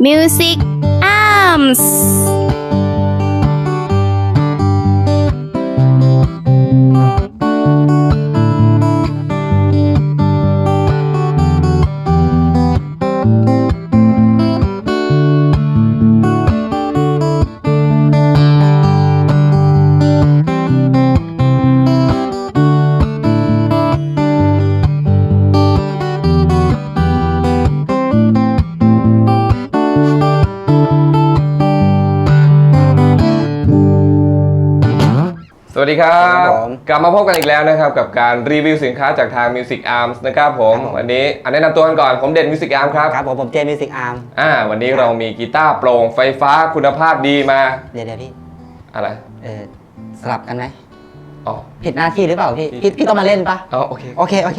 Music Arms ดีครัครับบผมกลับมาพบกันอีกแล้วนะครับ กับการรีวิวสินค้าจากทาง Music Arms นะครับผมครับผมวันนี้อันแนะนำตัวกันก่อนผมเด่น Music Arms ครับครับผมผมเจมิวสิกอาร์มอ่าวันนี้เรามีกีตาร์โปร่งไฟฟ้าคุณภาพดีมาเดี๋ยวเดี๋ยวพี่อะไรเออสลับกันไหมอ๋อผิดหน้าที่หรือเปล่าพี่ผิพี่ดพี่ต้องมาเล่นปะอ๋อโอเคโอเคโอเค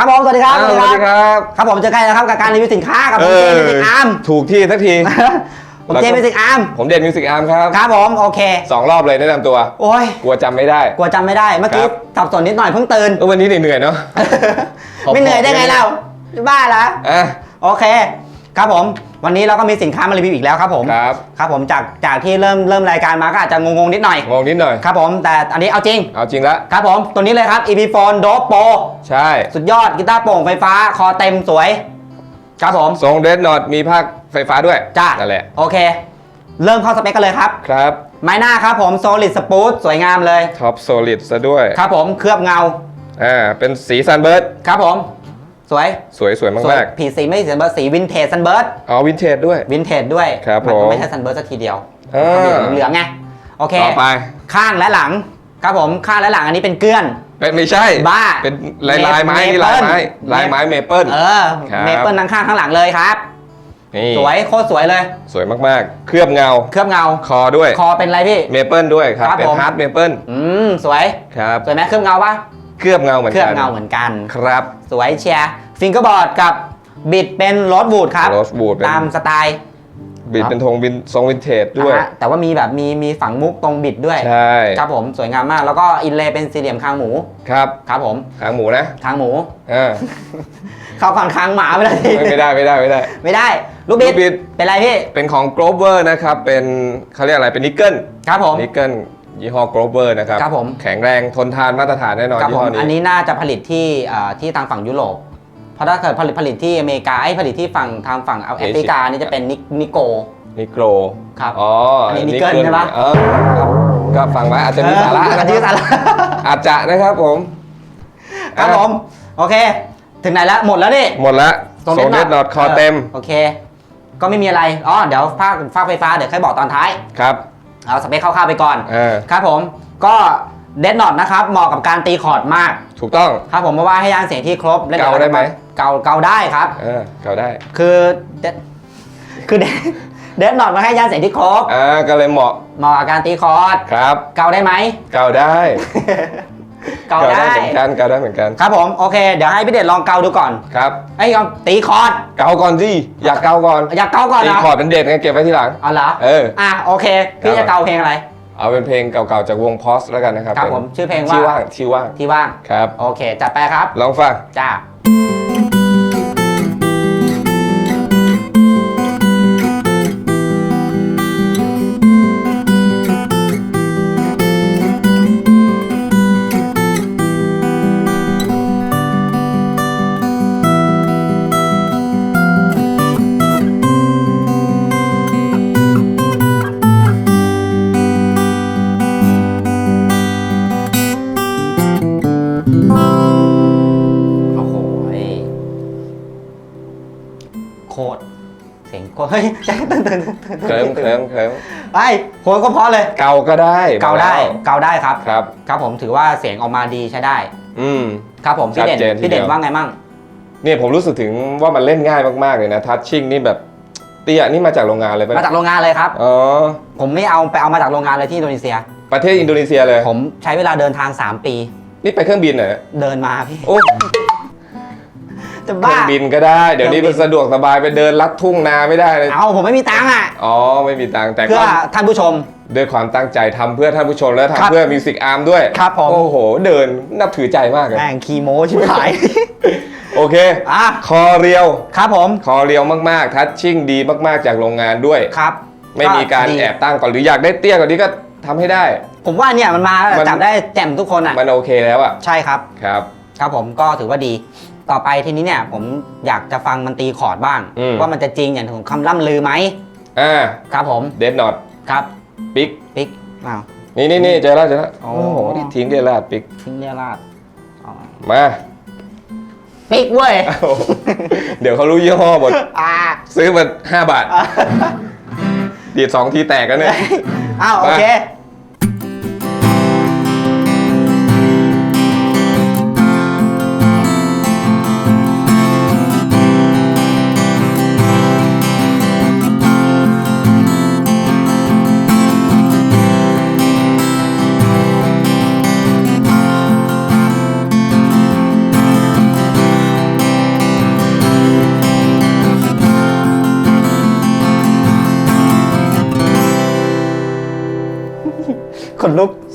ครับผมสวัสดีครับอ่าสวัสดีครับ ครับผมเจอกันแล้วครับกับการรีวิวสินค้ากับผมเจมิวสิกอาร์มถูกที่สักที ผมเจมิวสิกอาร์มผมเด่น Music Arms ครับครับผมโอเค สองรอบเลยแนะนำตัว โอ้ยกลัวจำไม่ได้ กลัวจำไม่ได้เมื่อกี้ครับสับสนนิดหน่อยเพิ่งตื่นเออวันนี้เหนื่อยๆเนาะขอบไม่เหนื่อยได้ไงเราบ้าละอะโอเค ครับผม วันนี้เราก็มีสินค้ามารีวิวอีกแล้วครับผมครับครับผมจากจากที่เริ่มเริ่มรายการมาก็อาจจะงงๆนิดหน่อยงงนิดหน่อยครับผมแต่อันนี้เอาจริง เอาจริงละครับผมตัวนี้เลยครับ EP Phone d o p Pro ใช่ สุดยอดกีตาร์โปร่งไฟฟ้าคอเต็มสวย ครับผมทรงเดดนอตมีภาคไฟฟ้าด้วยจ้านั่นแหละโอเค เริ่มเข้าสเปคกันเลยครับครับไม้หน้าครับผม Solid Spruce สวยงามเลยท็อปโซลิดซะด้วย ครับผมเคลือบเงาอ่าเป็นสีซันเบิร์ดครับผม สวยสวยสวยสวยมากผีสีไม่ใช่สันเบิร์ดสีวินเทจซันเบิร์ดๆอ๋อวินเทจด้วยวินเทจด้วยครับมันผมไม่ใช่ซันเบิร์ดสักทีเดียวอ่าเหลืองๆไงโอเคต่อไปข้างและหลังครับผมข้างและหลังอันนี้เป็นเกลือนเป็นไม่ใช่บ้าเป็นลายลายไม้เมนี่เปิ้ลายลไม้ลายไม้เมเปิลเออครับเมเปิลทั้งข้างข้างหลังเลยครับนี่สวยโคตรสวยเลย สวยมากๆ เคลือบเงา เคลือบเงา คอด้วย คอเป็นอะไรพี่ เมเปิลด้วยครับครับเป็นผมฮาร์ดเมเปิลอืมสวย ครับ สวยไหมเคลือบเงาปะ เคลือบเงาเหมือนเคลือบกันเงาเหมือนกัน ครับสวยเชียร์ฟิงเกอร์บอร์ดกับบิดเป็นโรสบูดครับ โรสบูดเป็นตามสไตล์บิดเป็นธงวินทรงวินเทจด้วย นะฮะแต่ว่ามีแบบมีมีฝังมุกตรงบิดด้วย ใช่ครับผมสวยงามมาก แล้วก็อินเลย์เป็นสี่เหลี่ยมคางหมูครับครับผมหางหมูนะคางหมู อ่าเข้าก่อนคางหมาไปเลยไม่ไม่ได้ไม่ได้ไม่ได้ ไม่ได้ ลูกบิดลูกบิด เป็นไรพี่ เป็นของ Grover นะครับ เป็นเขาเรียกอะไรเป็นนิกเกิลครับผมนิกเกิล ยี่ห้อ Grover นะครับครับผม แข็งแรงทนทานมาตรฐานแน่นอนครับยี่ผห้มอนี้อันนี้น่าจะผลิตที่อ่าที่ทางฝั่งยุโรป เพราะถ้าเกิดผลิตผลิตที่อเมริกาไอ้ผลิตที่ฝั่งทางฝั่งแอฟริกานี่จะเป็นนินิโก นิโกรครับ อ๋ออัอันนี้ Nickel ใช่ปะ เออครับก็ฟังไว้อาจจะมีสาระเออนะอาจจะมีสาระ อาจจะนะครับผมครับผม โอเค ถึงไหนแล้วหมดแล้วนี่ หมดละโซเดตนอตคอเต็มโอเค ก็ไม่มีอะไร อ๋อ เดี๋ยวภาคภาคไฟฟ้า เดี๋ยวค่อยบอกตอนท้าย ครับ เอาสเปคคร่าวๆไปก่อนอ่าครับผมก็เดดนอตนะครับเหมาะกับการตีคอร์ดมาก ถูกต้อง ครับผมเพราะว่าให้ย่างเสียงที่ครบและยวเกาได้ไหม เกาเกาได้ครับ เออเขาได้คือเดคือเดเดดนอตมาให้ย่างเสียงที่ครบอ่าก็เลยเหมาะเหมาะกับการตีคอร์ดครับ เกาได้ไหม เกาได้ เกาได้เหมือนกันเกาได้เหมือนกัน ครับผมโอเค เดี๋ยวให้พี่เดชลองเกาดูก่อนครับไอ้ยลองตีคอร์ดเกาก่อนสิอยากเกาก่อนอยากเกาก่อนตีนะคอร์ดเป็นเด็ดไงเก็บไว้ทีหลังเอาเหรอเออ อะโอเค พี่จะเกาเพลงอะไร เอาเป็นเพลงเก่าๆจากวงพอสแล้วกันนะครับครับเป็นผมชื่อเพลงที่ว่าว่างที่ว่างที่ว่างครับ โอเคจัดไปครับลองฟังจ้า ฮ้ยใจตื่นตื่นตื่นเคลิ้มเคลิ้มเคลิ้มไปโคตรก็เพราะเลย เกาก็ได้เกาได้มแล้วเกาได้ครับ ครับ ครับผมถือว่าเสียงออกมาดีใช้ได้ อืม ครับผมพี่เด่นชัดเจนทีเดียว พี่เด่นว่าไงมั่ง เนี่ยผมรู้สึกถึงว่ามันเล่นง่ายมากๆเลยนะทัชชิ่งนี่แบบเตี้ยนี่มาจากโรงงานเลยปะมาจากโรงงานเลยครับ อ๋อ ผมไม่เอาไปเอามาจากโรงงานเลยที่อินโดนีเซีย ประเทศอินโดนีเซียเลย ผมใช้เวลาเดินทาง 3 ปี นี่ไปเครื่องบินเหรอเดินมาพี่ โอ้ จะเครื่บ้าองบินก็ได้ เดี๋ยวนี้เครื่มัอนงบิน สะดวกสบายไปเดินลัดทุ่งนาไม่ได้เลยเอาผมไม่มีตังค์อะ อ๋อไม่มีตังค์แต่เพื่ก็อท่านผู้ชม ด้วยความตั้งใจทำเพื่อท่านผู้ชมและครัทำบเพื่อมิวสิกอาร์มด้วยครับผม โอ้โห เดินนับถือใจมากเลย แม่งคีโมชิบหาย โอเค อะ คอเรียว ครับผม คอเรียวมาก ๆ ทัชชิ่งดีมาก ๆ จากโรงงานด้วย ครับไม่มีการดีแอบตั้งก่อนหรืออยากได้เตี้ยกว่านี้ก็ทำให้ได้ ผมว่าเนี่ยมันมาแล้วมัน จับได้แจ่มทุกคนอะ มันโอเคแล้วอะ ใช่ครับ ครับ ครับผมก็ถือว่าดี ต่อไปทีนี้เนี่ยผมอยากจะฟังมันตีคอร์ดบ้าง อืม ว่ามันจะจริงอย่างของคำล่ำลือไหมอ่าครับผมเดดนอตครับปิกปิ๊กอ้าว นี่นี่นี่เจอแล้วเจอแล้วอ๋อโอ้โหนี่ทิ้งเดลาดปิกทิ้งเรียราดอ๋อมาปิ๊กเว้ยโอ้โหเดี๋ยวเขารู้ยี่ห้อหมดอ่าซื้อมาห้าบาท ดีดสองทีแตกกันเนี่ย อ้าวโอเค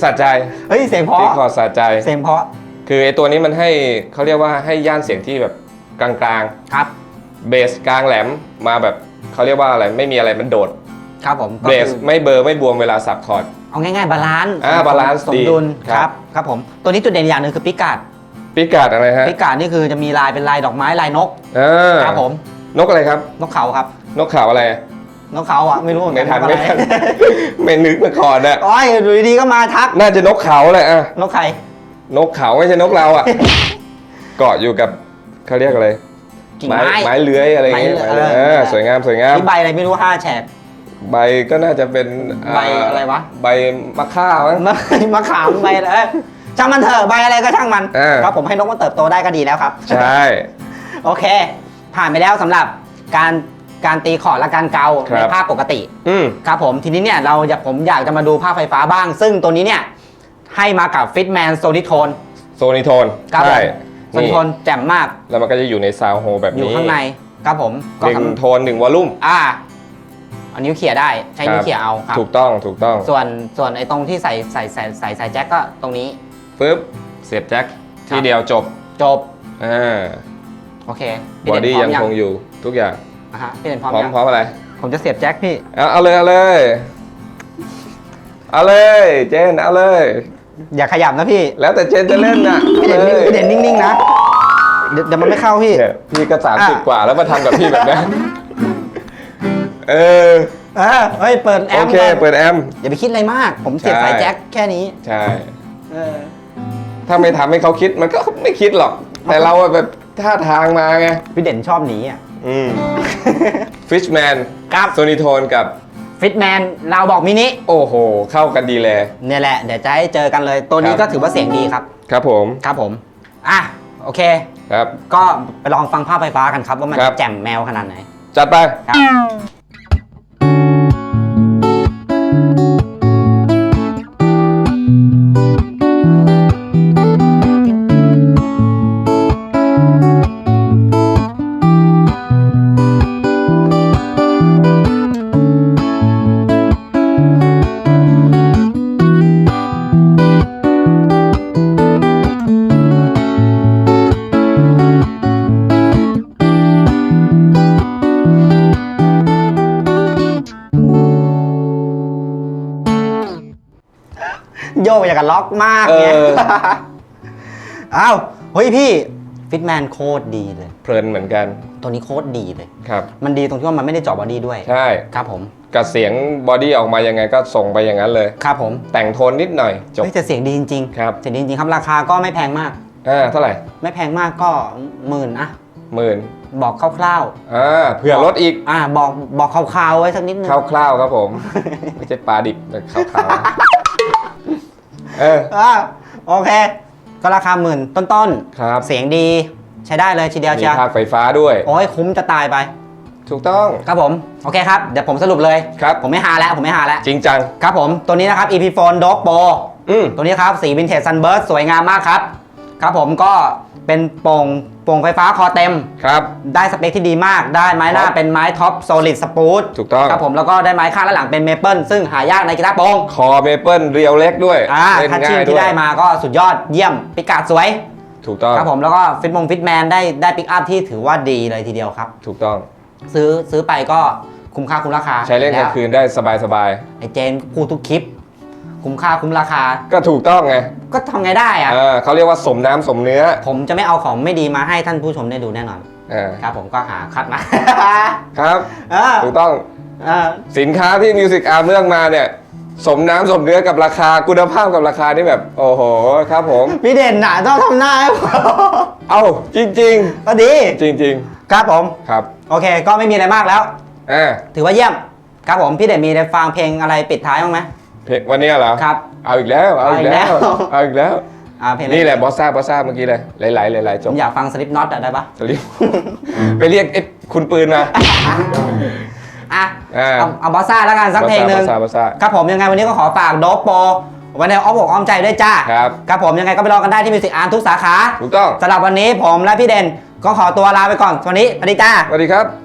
สะใจเฮ้ยเสียงเพราะปิกคอร์ดสะใจ เสียงเพราะคือไอตัวนี้มันให้เขาเรียกว่าให้ย่านเสียงที่แบบกลางครับๆเบสกลางแหลมมาแบบเขาเรียกว่าอะไรไม่มีอะไรมันโดดครับผมก็เบสคือไม่เบอร์ไม่บวมเวลาสับคอร์ด เอาง่ายๆบาลานซ์อ่า balance สมดุลดีคครัรับ บครับผมตัวนี้จุดเด่นอย่างหนึ่งคือปิกาดปิกาดอะไรฮะปิกาดนี่คือจะมีลายเป็นลายดอกไม้ลายนกอ่าครับผมนกอะไรครับนกเขาครับ นกขาวอะไร นกเขาอะไม่รู้เหมือนกัไม่ทันว่าไม่อะไรทันไม่นึกมาก่อนอะโอ้ยอยู่ดีๆก็มาทัก น่าจะนกเขาแหละอะนกใครนกเขาไม่ใช่นกเราอะ เกาะอยู่กับเขาเรียกอะไรกิ่งไม้ไม้เลื้อยอะไรอย่างเงี้ยไม้ไม้เลื้เลื้ออยยเออ เออสวยงามสวยงามนี่ใบอะไรไม่รู้ห้าแฉก ใบก็น่าจะเป็นใบอะไรวะ ใบมะค่ามั้ง มะมะขามใบอะไรเอ้ยช่างมันเถอะใบอะไรก็ช่างมันเออ ครับผมให้นกมันเติบโตได้ก็ดีแล้วครับ ใช่ โอเค ผ่านไปแล้วสำหรับการ การตีคอร์ดและการเกาในภาคปกติ อืม ครับผมทีนี้เนี่ยเราอยากผมอยากจะมาดูภาคไฟฟ้าบ้าง ซึ่งตัวนี้เนี่ยให้มากับ Fitman Sonitone โซนิโทนครับผมใช่ Sonitone นี่แจ่มมากแล้วมันก็จะอยู่ในซาวโฮแบบอยู่นี้ข้างในครับผมก็หนึ่งสำโทนหนึ่งวอลลุ่มอ่าเอานิ้วเขี่ยได้ใช้นิ้วเขี่ยเอาครับ ถูกต้องถูกต้องส่วนส่วนไอ้ตรงที่ใส่ใส่ใส่ใส่ใส่แจ็คก็ตรงนี้ ปึ๊บเสียบแจ็คคทีรับเดียวจบจบ อ่า โอเคบอดี้พร้ยังอคงอยู่ทุกอย่าง อะฮะพี่เด่นพร้อมพร้อมยังพร้อมอะไร ผมจะเสียบแจ็คพี่ เอาเอาเลยเอาเลย เอาเลย เจนเอาเลย อย่าขยับนะพี่แล้วแต่เจนจะเล่นนะพี่เด่นอาลยพี่เด่นนิ่งๆนะเดี๋ยวเดี๋ยวมันไม่เข้าพี่ เนี่ยพี่ก็สามสิบอะ กว่าแล้วมาทำกับพี่แบบนี้เออเออเฮ้ยเปิดแอโอมเคก่อนเปิดแอม อย่าไปคิดอะไรมาก ผมเสียบใช่ สายแจ็คแค่นี้ ใช่ เออ ถ้าไม่ทำให้เขาคิดมันก็ไม่คิดหรอก แต่เราอะแบบท่าทางมาไง พี่เด่นชอบหนีอะ อืม ฟิชแมนครับ โซนิโทนกับ ฟิตแมนเราบอกมินิ โอ้โห เข้ากันดีแลเนี่ยแหละ เดี๋ยวจะให้เจอกันเลย ตัวนี้ครับ ก็ถือว่าเสียงดีครับ ครับผมครับผม อะ โอเค ครับ ก็ไปลองฟังภาพไฟฟ้ากันครับ ว่ามันครับ แจ่มแมวขนาดไหน จัดไป ครับ กอย่างกับล็อกมากเอเนี่ยออ้าวเฮ้ยพี่ฟิตแมนโคตรดีเลย เพลินเหมือนกันตัวนี้โคตรดีเลย ครับ มันดีตรงที่ว่ามันไม่ได้เจาะบอดี้ด้วย ใช่ครับผม กับเสียงบอดี้ออกมายังไงก็ส่งไปอย่างนั้นเลย ครับผมแต่งโทนนิดหน่อยจบ เฮ้ยแต่เสียงดีจริงๆครับ เสียงดีจริงๆครับราคาก็ไม่แพงมาก อ่าเท่าไหร่ไม่แพงมากก็หมื่นอะหมื่นบอกคร่าวอ่าเผื่อลดอีกๆอ่าบอกบอกคร่าวๆไว้สักนิดนึง คร่าวๆครับผม ไม่ใช่ปลาดิบแต่คร่าวๆ เออ อ่าโอเค ก็ราคาหมื่นต้นครับ ๆ เสียงดีใช้ได้เลยทีเดียวมีเชียวภาคไฟฟ้าด้วย โอ้ยคุ้มจะตายไป ถูกต้องครับผม โอเคครับ เดี๋ยวผมสรุปเลย ครับ ผมไม่หาแล้ว ผมไม่หาแล้ว จริงจัง ครับผม ตัวนี้นะครับ EP Phone Dog Pro อืมตัวนี้ครับ สีวินเทจซันเบิร์ดสวยงามมากครับ ครับผมก็ เป็นโป่งโป่งไฟฟ้าคอเต็ม ครับ ได้สเปคที่ดีมาก ได้ไม้หน้าครับเป็นไม้ท็อปโซลิดสปูตถูกต้อง ครับผมแล้วก็ได้ไม้ข้างและหลังเป็นเมเปิลซึ่งหายากในกีตาร์โปร่งคอเมเปิลเรียวเล็กด้วยอ่าเล่นทัชง่าชิ่งยด้ที่วยได้มาก็สุดยอดเยี่ยมพิกัดสวย ถูกต้องครับผมแล้วก็ฟิตมงฟิตแมนได้ได้ปิกอัพที่ถือว่าดีเลยทีเดียวครับ ถูกต้องซื้อซื้อไปก็คุ้มค่าคุ้มราคาใช้เล่นกลางคืนได้สบายสบายไอ้เจนพูดทุกคลิป คุ้มค่าคุ้มราคาๆก็ถูกต้องไงก็ทำไงได้อะเออเขาเรียกว่าสมน้ำสมเนื้อผมจะไม่เอาของไม่ดีมาให้ท่านผู้ชมได้ดูแน่นอน เออครับผมก็หาคัดมา ครับเออถูกต้องเออสินค้าที่มิวสิกอาร์เลือกมาเนี่ย สมน้ำสมเนื้อกับราคาคุณภาพกับราคานี่แบบ โอ้โหครับผม พี่เด่นน่ะต้องทำหน้าให้ผม เอ้าจริง ก็ดี ๆ จริง ครับผม ๆ ครับโอเค ก็ไม่มีอะไรมากแล้ว อ่า ถือว่าเยี่ยม ครับผม พี่เด่นมีได้ฟังเพลงอะไรปิดท้ายบ้างไหม เพลงวันนี้เหรอครับเอาอีกแล้วเอาอีกแล้วเอาอีกแล้วเอาอีกแล้วอ่าเพลงอไรนี่แหละบอสซ่าบอสซ่าเมื่อกี้เลยหลายๆหลายๆจผบมอยากฟังสลิปน็อตได้ปะสลิป ไปเรียกไอ้คุณปืนมา อะอ่าเอาเอาบอสซ่าแล้วกันสักเพลงหนึ่งบอสซ่าบอสซ่า ครับผมยังไงวันนี้ก็ขอฝากโดปโปไว้ในอ้อมอกอ้อมใจด้วยจ้าครับ ครับผมยังไงก็ไปรอกันได้ที่มิวสิกอาร์ทุกสาขาถูกต้องสำหรับวันนี้ผมและพี่เด่นก็ขอตัวลาไปก่อนวันนี้สวัสดีจ้า สวัสดีครับ